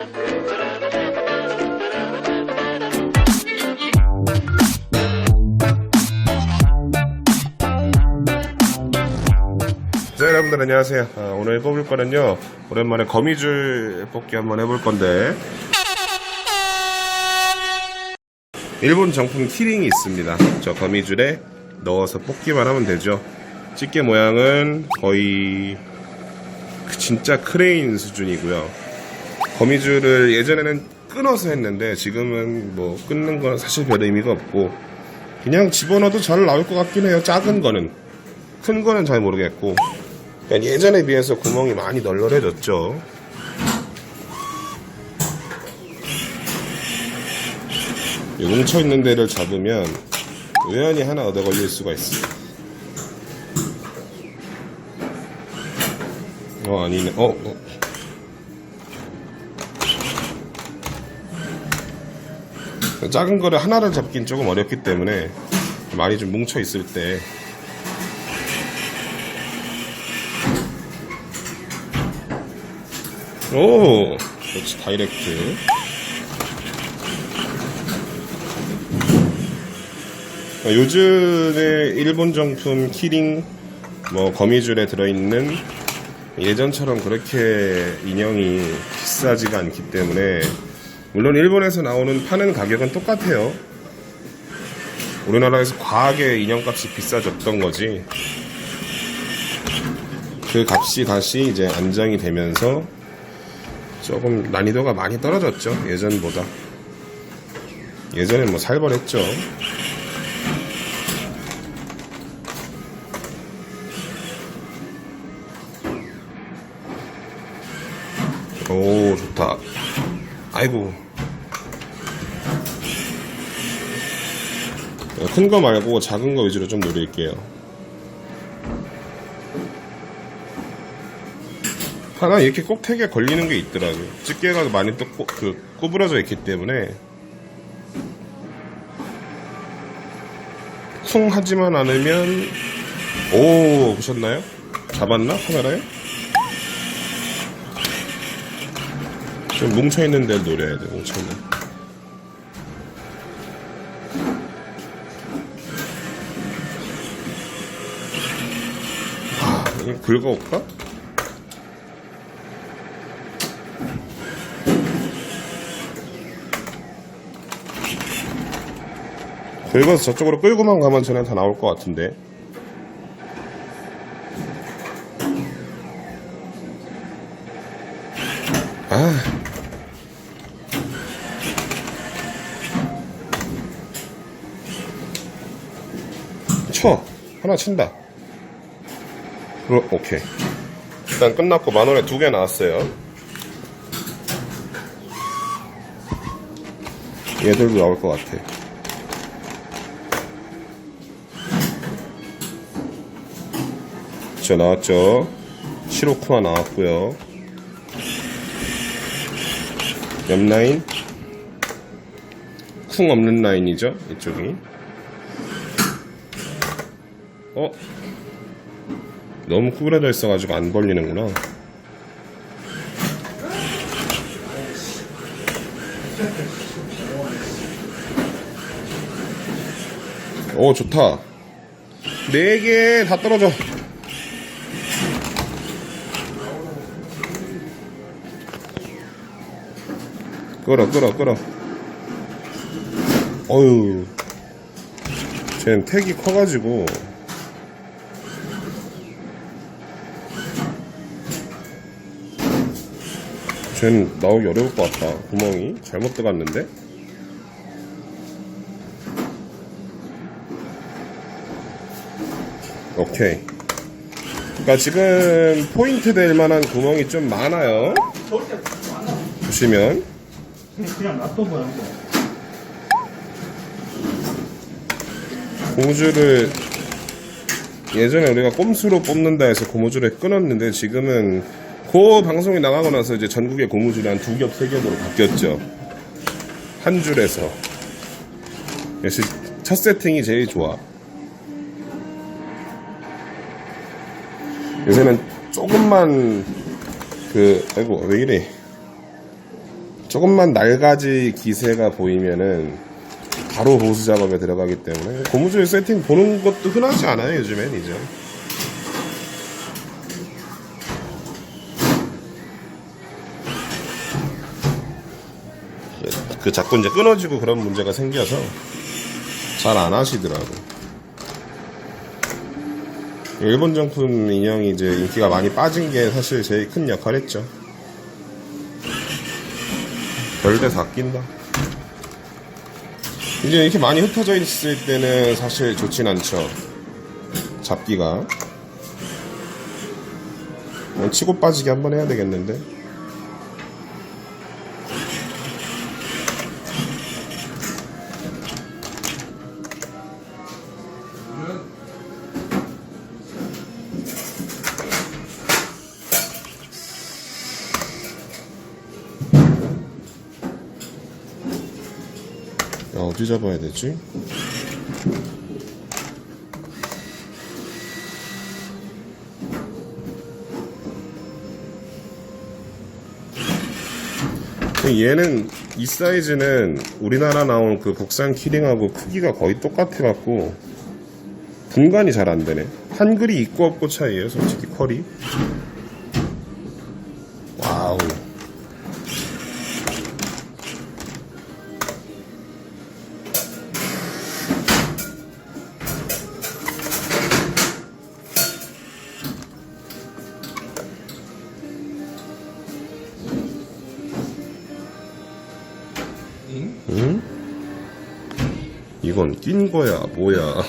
자 여러분들 안녕하세요. 아, 오늘 뽑을 거는요 오랜만에 거미줄 뽑기 한번 해볼 건데. 일본 정품 키링이 있습니다. 저 거미줄에 넣어서 뽑기만 하면 되죠. 집게 모양은 거의 그 진짜 크레인 수준이고요 거미줄을 예전에는 끊어서 했는데 지금은 뭐 끊는 건 사실 별 의미가 없고 그냥 집어넣어도 잘 나올 것 같긴 해요 작은 거는 큰 거는 잘 모르겠고 그러니까 예전에 비해서 구멍이 많이 널널해졌죠. 이 뭉쳐 있는 데를 잡으면 우연히 하나 얻어 걸릴 수가 있어요. 어, 아니네. 어, 어. 작은 거를 하나를 잡긴 조금 어렵기 때문에 많이 좀 뭉쳐 있을 때 오, 그렇지 다이렉트. 어, 요즘에 일본 정품 키링 뭐 거미줄에 들어있는 예전처럼 그렇게 인형이 비싸지가 않기 때문에 물론 일본에서 나오는 파는 가격은 똑같아요. 우리나라에서 과하게 인형값이 비싸졌던 거지. 그 값이 다시 이제 안정이 되면서 조금 난이도가 많이 떨어졌죠 예전보다 예전에 뭐 살벌했죠 오 아이고 큰 거 말고 작은 거 위주로 좀 노릴게요 하나 이렇게 꼭대기에 걸리는 게 있더라고요. 집게가 많이 또 꼬, 그, 구부러져 있기 때문에 쿵 하지만 않으면 오 보셨나요? 잡았나 카메라에? 좀 뭉쳐있는 데를 노려야 돼 뭉쳐있는 아, 이거 긁어올까? 긁어서 저쪽으로 끌고만 가면 저는 다 나올 것 같은데. 아. 쳐. 하나 친다. 그럼, 오케이. 일단 끝났고 만 원에 두 개 나왔어요. 얘들도 나올 것 같아. 저 나왔죠. 시로쿠마 나왔고요. 옆 라인 쿵 없는 라인이죠. 이쪽이. 어? 너무 구부러져 있어가지고 안 벌리는구나. 오 좋다. 네 개 다 떨어져. 끌어 끌어 끌어 어휴 쟤는 택이 커가지고 쟤는 나오기 어려울 것 같다. 구멍이 잘못 들어갔는데? 오케이. 그러니까 지금 포인트 될 만한 구멍이 좀 많아요. 보시면. 그냥 놔둬봐요. 고무줄을 예전에 우리가 꼼수로 뽑는다 해서 고무줄을 끊었는데 지금은 그 방송이 나가고 나서 이제 전국의 고무줄이 한 두 겹, 세 겹으로 바뀌었죠. 한 줄에서. 역시 첫 세팅이 제일 좋아. 요새는 조금만 그, 아이고, 왜 이래. 조금만 낡아지 기세가 보이면은 바로 보수 작업에 들어가기 때문에 고무줄 세팅 보는 것도 흔하지 않아요 요즘엔 이제 그 자꾸 이제 끊어지고 그런 문제가 생겨서 잘 안 하시더라고 일본 정품 인형이 이제 인기가 많이 빠진 게 사실 제일 큰 역할 했죠 별데서 아낀다 이제 이렇게 많이 흩어져 있을 때는 사실 좋진 않죠. 잡기가. 그냥 치고 빠지기 한번 해야 되겠는데. 잡아야 되지? 얘는 이 사이즈는 우리나라 나온 그 국산 키링하고 크기가 거의 똑같아 갖고 분간이 잘 안 되네. 한글이 있고 없고 차이에요, 솔직히 컬이. 이건 낀 거야, 뭐야.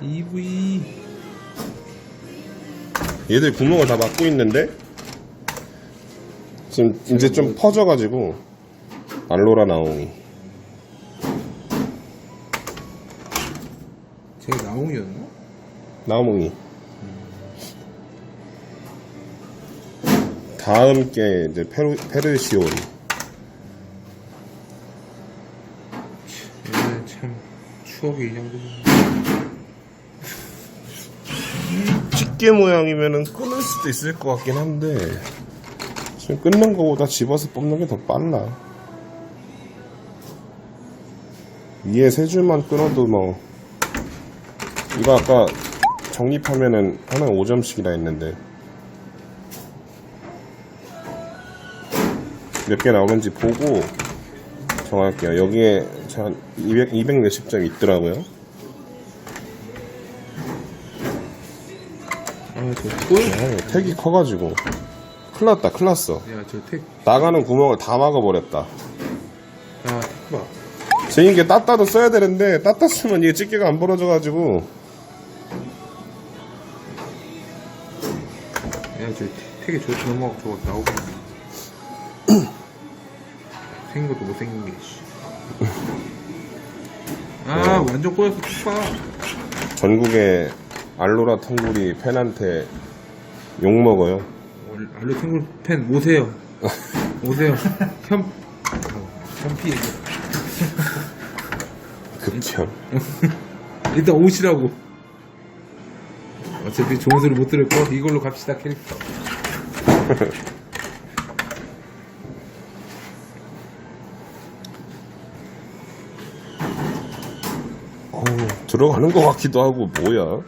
EV 얘들 구멍을 다 막고 있는데 지금 이제 좀 퍼져가지고 알로라 나옹이 제가 나옹이었나? 나옹이 다음 게 이제 페르시오리 얘는 참 추억의 인형들 집게 모양이면은 끊을 수도 있을 것 같긴 한데 지금 끊는 거보다 집어서 뽑는 게 더 빨라. 위에 세 줄만 끊어도 뭐 이거 아까 정립하면은 하나에 5점씩이라 했는데 몇 개 나오는지 보고 정할게요. 여기에 한 200, 200 몇십 점 있더라고요. 아저? 아, 택이 커가지고. 큰일 났다 큰일 났어. 야 저 택 나가는 구멍을 다 막아버렸다. 아 택 봐. 제인 게 따따도 써야 되는데 따따 쓰면 이게 집게가 안 벌어져가지고. 야 저 택에 저 넘어가고 저거 나오고 생긴 것도 못생긴 게 씨. 아 완전 꼬여서 택봐 전국의 알로라 텅구리 팬한테 욕 먹어요? 알로 탱글 팬 오세요. 오세요. 현 어, 현피 얘기 극혐. 일단 오시라고. 어차피 좋은 소리 못 들을 거? 이걸로 갑시다 캐릭터 어우, 들어가는 것 같기도 하고 뭐야?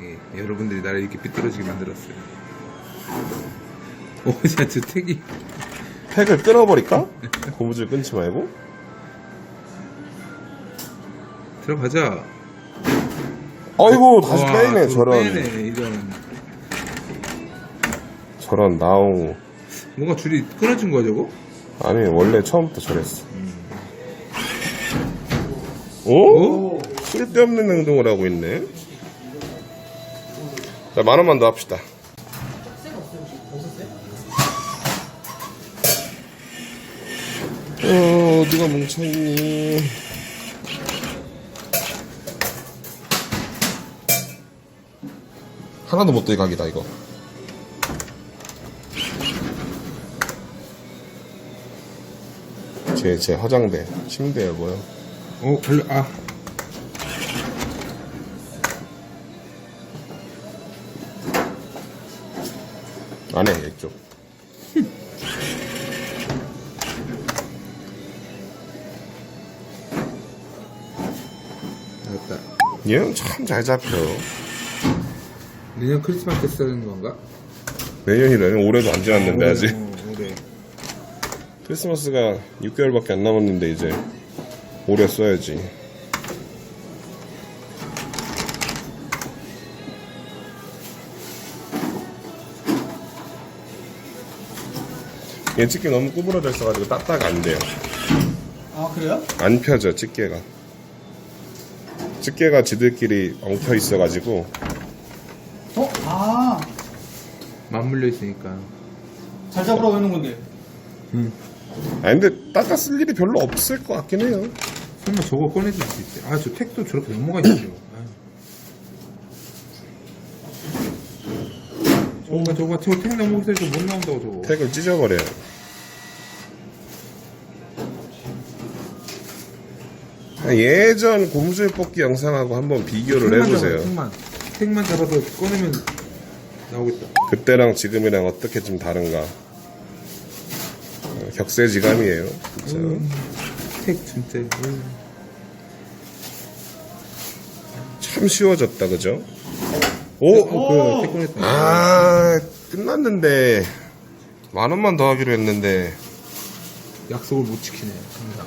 예, 여러분들이 나를 이렇게 삐뚤어지게 만들었어요. 오, 야, 저 택이. 팩을 끊어버릴까? 고무줄 끊지 말고? 들어가자. 아이고 다시 와, 빼네 또 저런. 빼네 이런. 저런 나옹 뭔가 줄이 끊어진 거야 저거? 아니 원래 처음부터 저랬어 어? 어? 쓸데없는 행동을 하고 있네. 자 만 원만 더 합시다. 어 어디가 뭉쳐있니? 하나도 못 들각이다 이거. 제, 제 화장대 침대 뭐요 어 걸려 아 안 해 이쪽 알았다. 얘는 참 잘 잡혀 내년 크리스마스 때 쓰는 건가? 내년이라니 올해도 안 지났는데 아직 어, 올해. 크리스마스가 6개월밖에 안 남았는데 이제 올해 써야지 얘 집게 너무 구부러져 있어가지고 딱딱 안 돼요 아 그래요? 안 펴져 집게가 집게가 지들끼리 엉켜 있어가지고 어? 아, 맞물려 있으니까. 잘 잡으라고 해놓은 건데. 아 근데 닦았을 일이 별로 없을 것 같긴 해요 설마 저거 꺼내줄 수 있지? 아, 저 택도 저렇게 넘어가 있죠. 저거, 저거, 저거 택 넘어가서 저거 못 나온다고, 저거. 택을 찢어버려요 아, 예전 고무줄 뽑기 영상하고 한번 비교를 택만 해보세요 택만. 택만 잡아서 꺼내면 나오겠다. 그때랑 지금이랑 어떻게 좀 다른가 어, 격세지감이에요 진짜 음, 택 진짜. 음. 참 쉬워졌다 그죠? 오! 어, 그. 아 끝났는데 만 원만 더 하기로 했는데 약속을 못 지키네, 항상.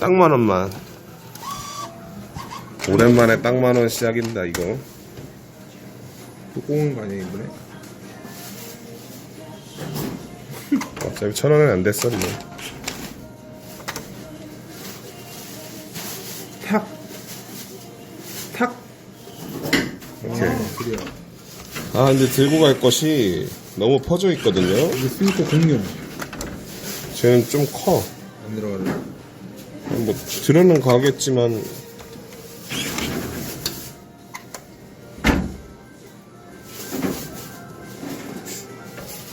딱만 원만 오랜만에 딱만원 시작인다 이거 또 꼬은 거 아니야, 이번에? 어차피 천 원은 안 됐었네 탁! 탁! 이렇게 그래요. 아 근데 들고 갈 것이 너무 퍼져 있거든요 이거 스니커 공룡. 쟤는 좀 커. 안 들어갈래. 뭐 들어는 가겠지만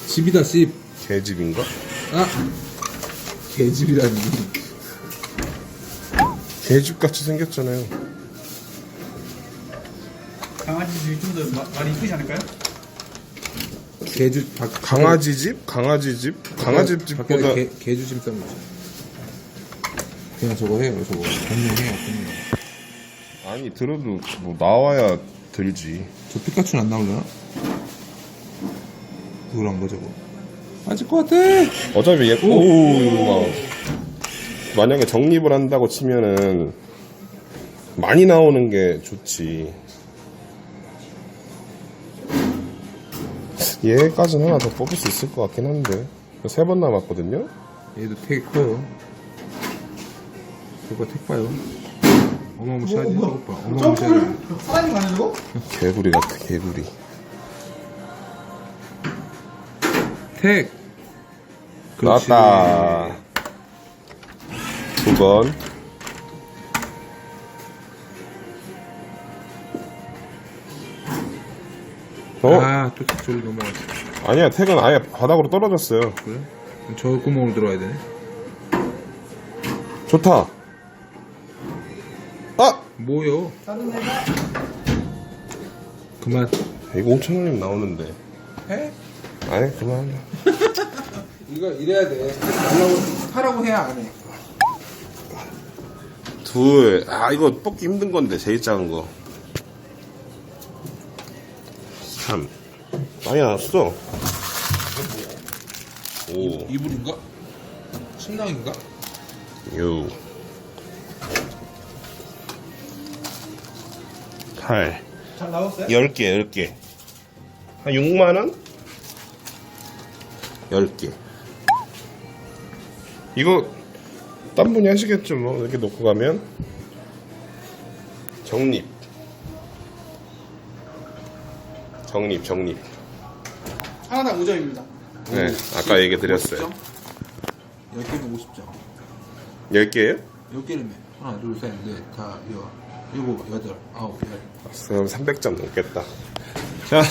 집이다, 집. 개집인가? 아! 개집이라니. 개집 같이 생겼잖아요. 강아지 집이 좀 더 많이 이쁘지 않을까요? 개주, 박, 강아지 집? 강아지 집? 강아지 밖에 집보다 개, 개주심 쌈이지. 그냥 저거 해요, 저거. 공룡해요, 공룡. 아니 들어도 뭐 나와야 들지. 저 피카츄는 안 나오려나? 누구란 거 저거? 맞을 것 같아! 어차피 얘 오, 막 만약에 정립을 한다고 치면은 많이 나오는 게 좋지. 얘까지는 하나 더 뽑을 수 있을 것 같긴 한데 세 번 남았거든요. 얘도 택이 커요. 저거 택 봐요. 어마무시하지, 뭐, 저거 봐. 어마무시하지. 사람이 가는 거? 개구리 같아 개구리. 택! 그렇지. 나왔다. 두 번. 어? 아, 또택 저리 넘어갔어. 아니야, 택은 아예 바닥으로 떨어졌어요. 그래? 저 구멍으로 들어와야 되네. 좋다. 아! 뭐요? 그만. 이거 5천 원이면 나오는데. 해? 아니, 그만. 이거 이래야 돼. 하라고, 하라고 해야 안 해. 둘. 아, 이거 뽑기 힘든 건데, 제일 작은 거. 3. 많이 나왔어. 오, 이불인가? 침낭인가? 6. 8. 잘 나왔어요? 10개, 10개. 한 6만원? 10개. 이거, 딴 분이 하시겠죠, 뭐. 이렇게 놓고 가면. 정립. 정립, 정립. 하나당 5점입니다. 네, 아까 얘기 드렸어요. 10개면 50점. 10개예요? 10개는 하나, 둘, 셋, 넷, 다, 여, 일곱, 여덟, 아홉, 열. 그럼 300점 넘겠다. 자,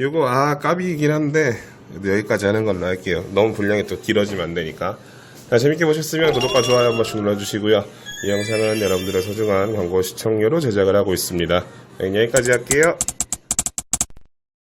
요거, 아, 까비이긴 한데, 그래도 여기까지 하는 걸로 할게요. 너무 분량이 또 길어지면 안 되니까. 자, 재밌게 보셨으면 구독과 좋아요 한 번씩 눌러주시고요. 이 영상은 여러분들의 소중한 광고 시청료로 제작을 하고 있습니다. 네, 여기까지 할게요.